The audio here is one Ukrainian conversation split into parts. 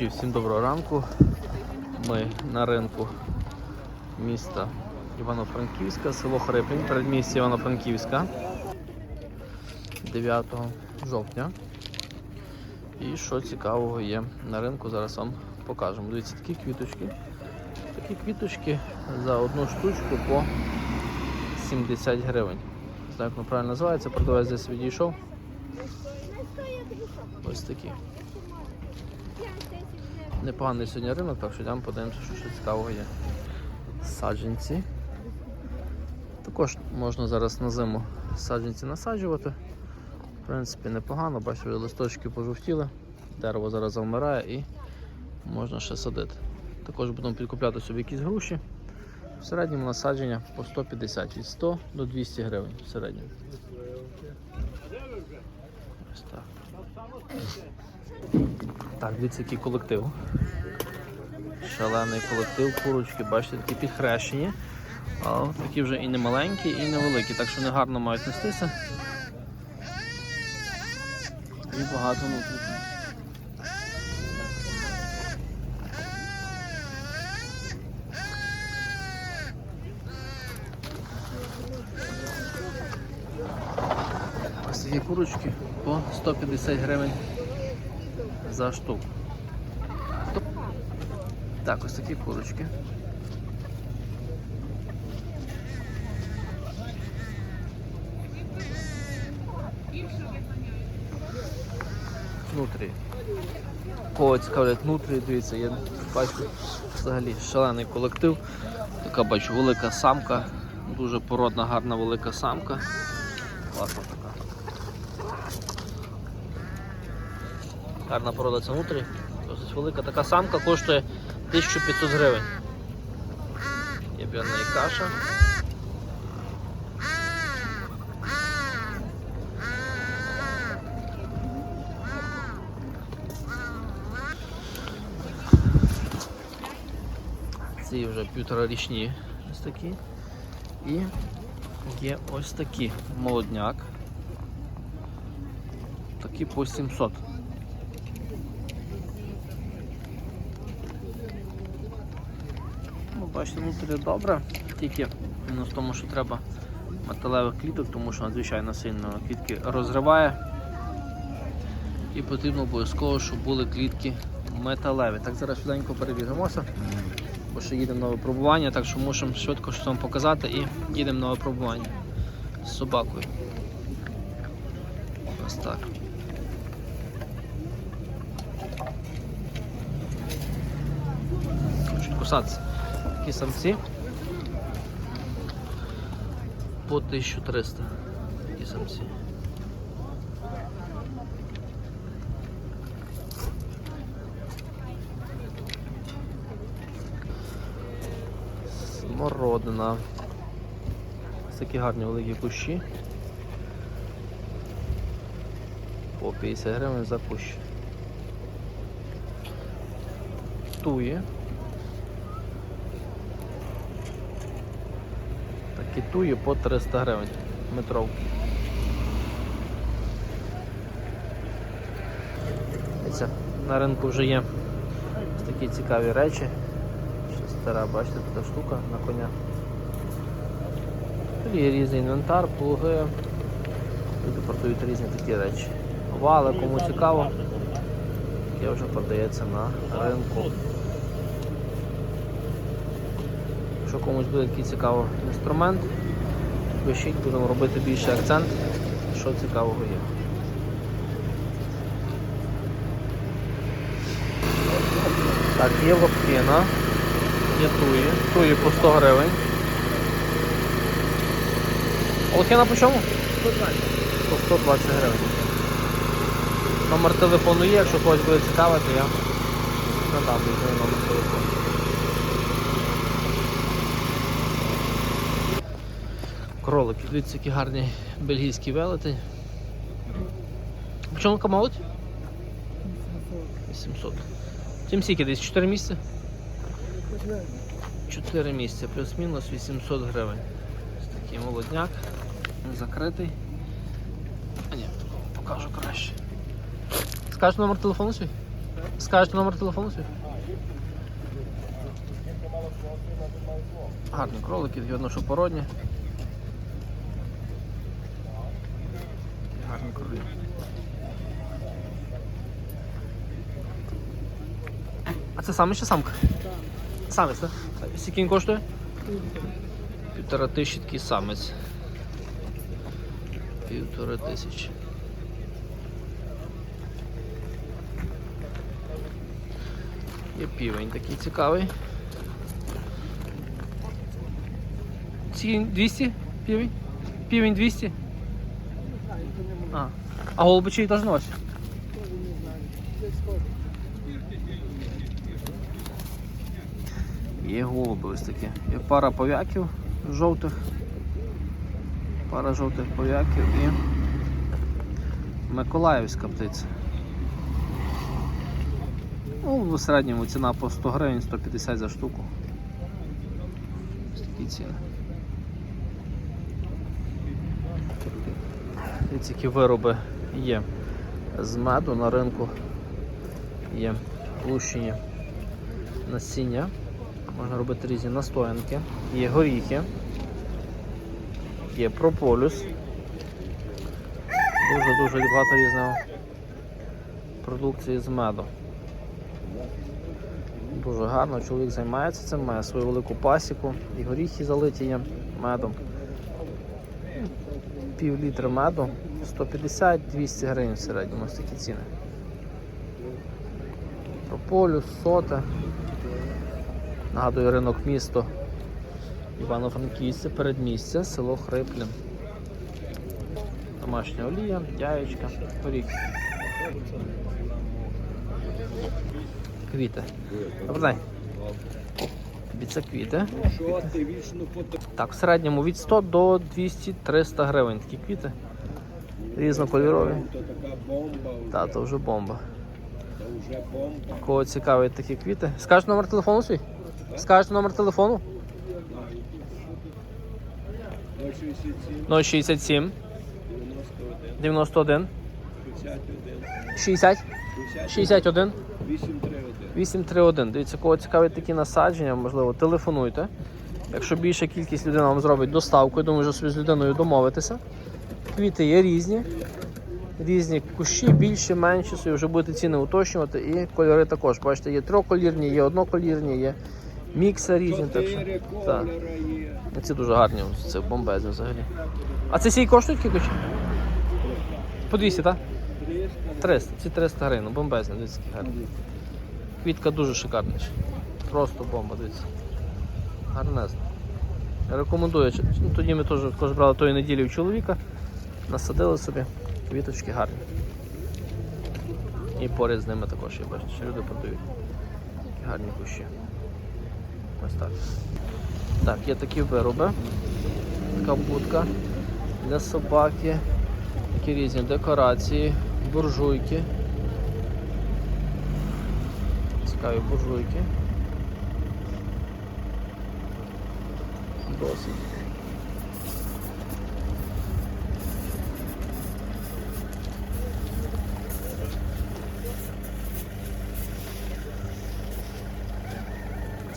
глядачі, всім доброго ранку. Ми на ринку міста Івано-Франківська, село Хриплень, передмістя Івано-Франківська 9 жовтня. І що цікавого є на ринку, зараз вам покажемо. Дивіться, такі квіточки. Такі квіточки за одну штучку по 70 гривень. Не знаю, як воно правильно називається, продавець десь відійшов. Ось такі. Непоганий сьогодні ринок, так що йдемо подивимося, що ще цікавого є. Саджанці. Також можна зараз на зиму саджанці насаджувати. В принципі, непогано, бачу, листочки пожовтіли, дерево зараз завмирає і можна ще садити. Також будемо підкупляти собі якісь груші. В середньому насадження по 150 від 100 до 200 гривень в середньому. Ось так. Так, дивіться, який колектив. Шалений колектив, курочки, бачите, такі підхрещені. А такі вже і не маленькі, і не великі, так що вони гарно мають нестися. І багато внутрі. Ось такі курочки по 150 гривень за штуку. Так, ось такі курочки. Внутрі. Кого цікавлять внутрі, дивіться, я бачу взагалі шалений колектив. Така бачу велика самка, дуже породна, гарна велика самка. Класна така. Гарна порода це внутрі. Досить велика така самка коштує 1500 гривень. Є п'яна і каша. Ці вже півторарічні ось такі. І є ось такі молодняк. Такі по 700. Бачите, внутрі добре, тільки мінус в тому, що треба металевих кліток, тому що надзвичайно сильно клітки розриває. І потрібно обов'язково, щоб були клітки металеві. Так, зараз швиденько перебігаємося, бо ще їдемо на випробування, так що мусимо швидко щось вам показати і їдемо на випробування з собакою. Ось так. Кусатися. Такі самці по 1300. Такі самці. Смородина. Ось такі гарні великі кущі. По 50 гривень за кущ. Туї. Такі туї по 300 гривень метровки. На ринку вже є ось такі цікаві речі. Ще стара, бачите, така штука на коня. Тут є різний інвентар, плуги. Люди продають різні такі речі. Вали, кому цікаво, яке вже продається на ринку. Якщо комусь буде такий цікавий інструмент, пишіть, будемо робити більше акцент, що цікавого є. Так, є лапкина, є туї, туї по 100 гривень. Лапкина по чому? 120. По 120 гривень. Номер телефону є, якщо когось буде цікавити, я надам візьму номер телефону. Кролики, дивіться, які гарні бельгійські велети. Така молодь? 800. Чим скільки десь 4 місяці? 4 місяці, плюс-мінус 800 гривень. Ось такий молодняк, закритий. А ні, покажу краще. Скажеш номер телефону свій? Скажете номер телефону свій? Гарні кролики, видно, що породні. А це саме чи самка? Так. Самець, так? Скільки він коштує? Півтора тисячі такий самець. Півтора тисячі. Є півень такий цікавий. Ці 200 півень? Півень 200? А, а голубичі теж на ваші? Є голуби ось такі. Є пара пов'яків жовтих. Пара жовтих пов'яків і Миколаївська птиця. Ну, в середньому ціна по 100 гривень, 150 за штуку. Ось такі ціни. Дивіться, які вироби є з меду на ринку. Є лущені насіння. Можна робити різні настоянки. Є горіхи, є прополюс. Дуже-дуже багато різного продукції з меду. Дуже гарно, чоловік займається цим, має свою велику пасіку, і горіхи залиті є медом. Пів літра меду, 150-200 гривень в середньому ось такі ціни. Прополюс, сота. Нагадую ринок місто Івано-Франківське, передмістя, село Хриплін. Домашня олія, яєчка, горіхи. Квіти. Добрий день. Це квіти. Так, в середньому від 100 до 200-300 гривень такі квіти. Різнокольорові. Та, то вже бомба. Кого цікавить такі квіти? Скажеш номер телефону свій? Скажеш номер телефону? 067, 067 91 91, 51, 60 61 831. 831. Дивіться, кого цікавить такі насадження, можливо, телефонуйте. Якщо більша кількість людей вам зробить доставку, я думаю, що собі з людиною домовитися. Квіти є різні. Різні кущі, більші, менші, собі вже будете ціни уточнювати. І кольори також. Бачите, є трьохколірні, є одноколірні, є мікси різні. Так що, так. Ці дуже гарні, це бомбезні взагалі. А це сій коштують кількось? По 200, так? 300. 300, ці 300 гривень, ну, бомбезні, дивіться, які гарні. Квітка дуже шикарна. Просто бомба, дивіться. Гарнезна. Рекомендую. Ну, тоді ми теж також брали тої неділі у чоловіка, насадили собі, квіточки гарні. І поряд з ними також є, бачите, що люди продають. Гарні кущі. Ось так. Так, є такі вироби. Така будка для собаки. Такі різні декорації, буржуйки. Цікаві буржуйки. Досить.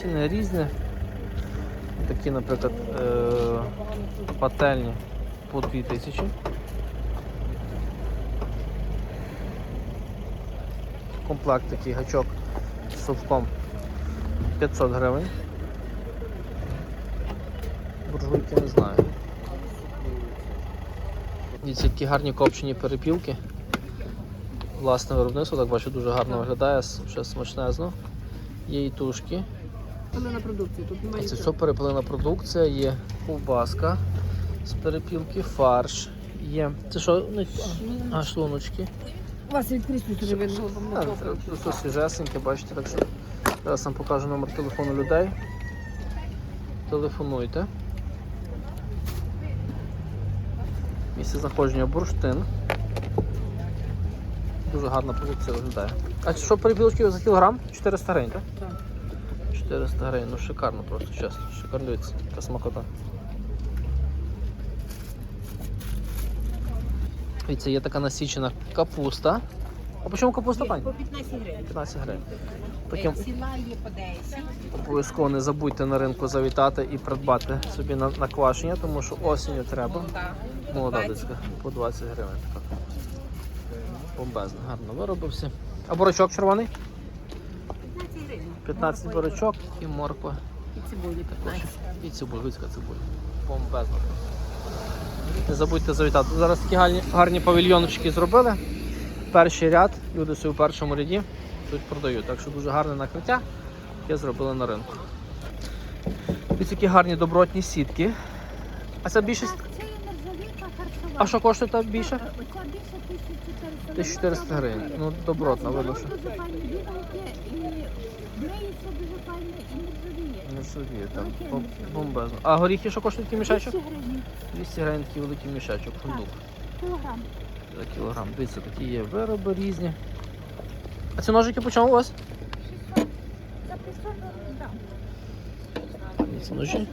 Ціни різні. Такі, наприклад, е- пательні по 2000. Комплект такий гачок з совком 500 гривень. Буржуйки не знаю. Дивіться, які гарні копчені перепілки. Власне виробництво, так бачу, дуже гарно виглядає, ще смачнезно. Є і тушки. Пилена продукція, тут немає. Це все перепилена продукція, є ковбаска з перепілки, фарш. Є. Це що? А, шлуночки. У вас відкрито вже видно, свіжесеньке, бачите, так що зараз вам покажу номер телефону людей. Телефонуйте. Місце знаходження бурштин. Дуже гарна продукція виглядає. А що перепілочки за кілограм? 400 гривень, так? Так. 400 гривень, ну шикарно просто, чесно. Шикарно дивіться, така смакота. Дивіться, є така насічена капуста. А по чому капуста, пані? По 15 гривень. 15 гривень. Таким Сіла є по 10. обов'язково не забудьте на ринку завітати і придбати собі на, на квашення, тому що осінню треба. Молода 20. дитська по 20 гривень. Така. Бомбезно, гарно виробився. А бурачок червоний? 15 гривень. 15 бурачок і морква. І цибулі 15. І цибуль, вицька цибуль. Бомбезно. Не забудьте завітати. Зараз такі гарні, гарні павільйончики зробили. Перший ряд, люди собі в першому ряді тут продають. Так що дуже гарне накриття, яке зробили на ринку. Ось такі гарні добротні сітки. А це більшість. А що коштує та більше? Оця більше 1400. 1400 гривень. Ну, добротно, видно, що. І греється дуже файно і нержавіє. Не собі, там бом- бомбезно. А горіхи що коштують такий мішечок? 200 гривень 200 гривень такий великий мішечок, фундук кілограм. за кілограм. Дивіться, такі є вироби різні. А ці ножики по чому у вас? За 500 грам. Гарні ці ножі.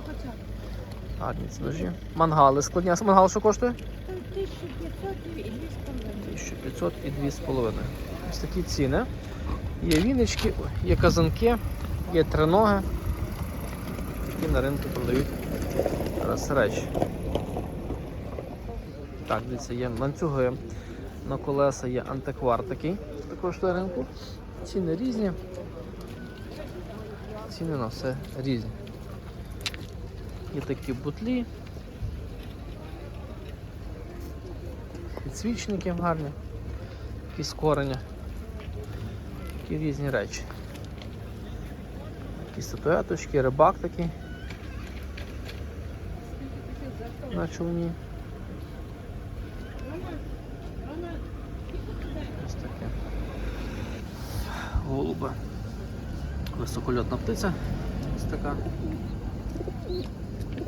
Гарні ці ножі. Мангали складні. А мангал що коштує? Це 1500 і 2,5. 1500 і 2,5. Ось такі ціни. Є віночки, є казанки, є триноги. Які на ринку продають речі. Так, дивіться, є ланцюги на колеса, є антиквар такий, також на ринку. Ціни різні. Ціни на все різні. Є такі бутлі. Підсвічники гарні якісь корення, такі різні речі. Якісь статуеточки, рибак такий. На човні. Ось таке. Голуба. Високольотна птиця. Ось така.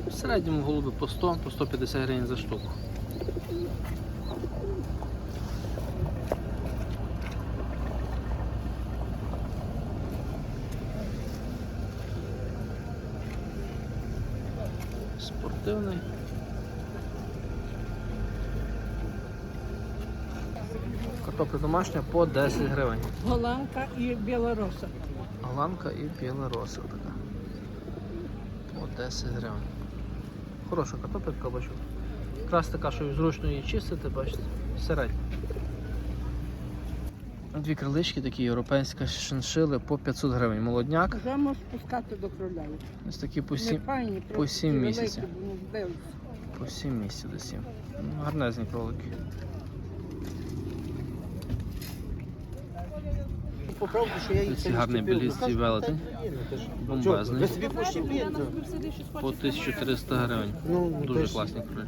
В середньому голуби по 100, по 150 гривень за штуку. Спортивний. Картопля домашня по 10 гривень. Голландка і білороса. Голландка і білороса така. По 10 гривень. Хороша картопля бачу. Якраз така, що зручно її чистити, бачите, середня. Дві крилички такі європейські шиншили по 500 гривень. Молодняк. Вже можеш пускати до кроля. Ось такі по Не 7, файні, по просто сім великі, місяців. ну, по 7 місяців до 7. Ну, гарнезні кролики. Поправку, що я їх Ці гарний білістий велетень. Бомбезний. Собі. По 1300 гривень. Ну, Дуже класні кролі.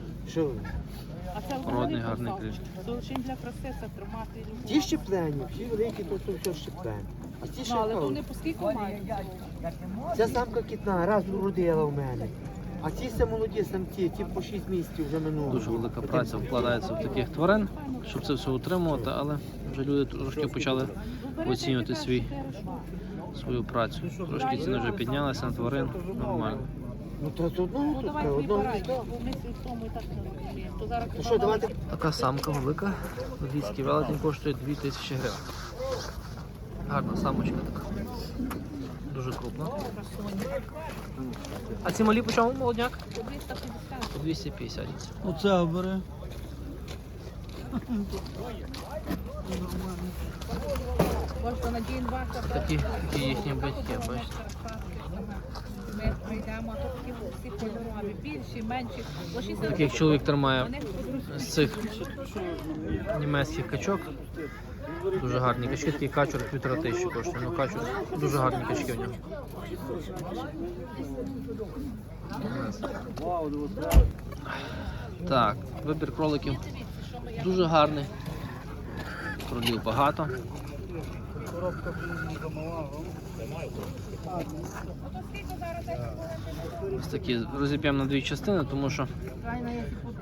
Породний гарний криль. Золочин для процесу тримати. Ті щеплені, всі великі, то тут все щеплені. А ті ще Але вони по скільки мають? Ця самка кітна, раз уродила в мене. А ці все молоді самці, ті по 6 місяців вже минуло. Дуже велика праця вкладається в таких тварин, щоб це все утримувати, але вже люди трошки почали оцінювати свій, свою працю. Трошки ціни вже піднялися на тварин. Нормально. Ну то з одного Ну тут, давай одного вибирай, міста. бо ми в тому і так не розуміємо. То зараз То що, давайте Така самка велика. Львівський велетень коштує 2000 гривень. Гарна самочка така. Дуже крупна. А ці малі по чому молодняк? 350. По 250. Оце. Можна на день ваша. Такі, такі їхні батьки, бачите. Прийдемо, то такі всі кольорові, більші, менші. Лоші Так як чоловік тримає з цих німецьких качок. Дуже гарні качки, такий качур півтора тисячі коштує. Ну качур, дуже гарні качки в нього. Так, вибір кроликів дуже гарний. Кролів багато. Ось такі розіб'ємо на дві частини, тому що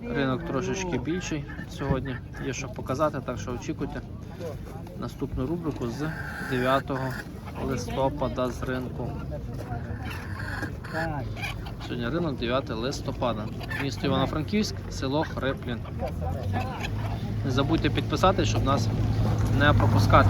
ринок трошечки більший сьогодні. Є що показати, так що очікуйте наступну рубрику з 9 листопада з ринку. Сьогодні ринок 9 листопада. Місто Івано-Франківськ, село Хриплін. Не забудьте підписатись, щоб нас не пропускати.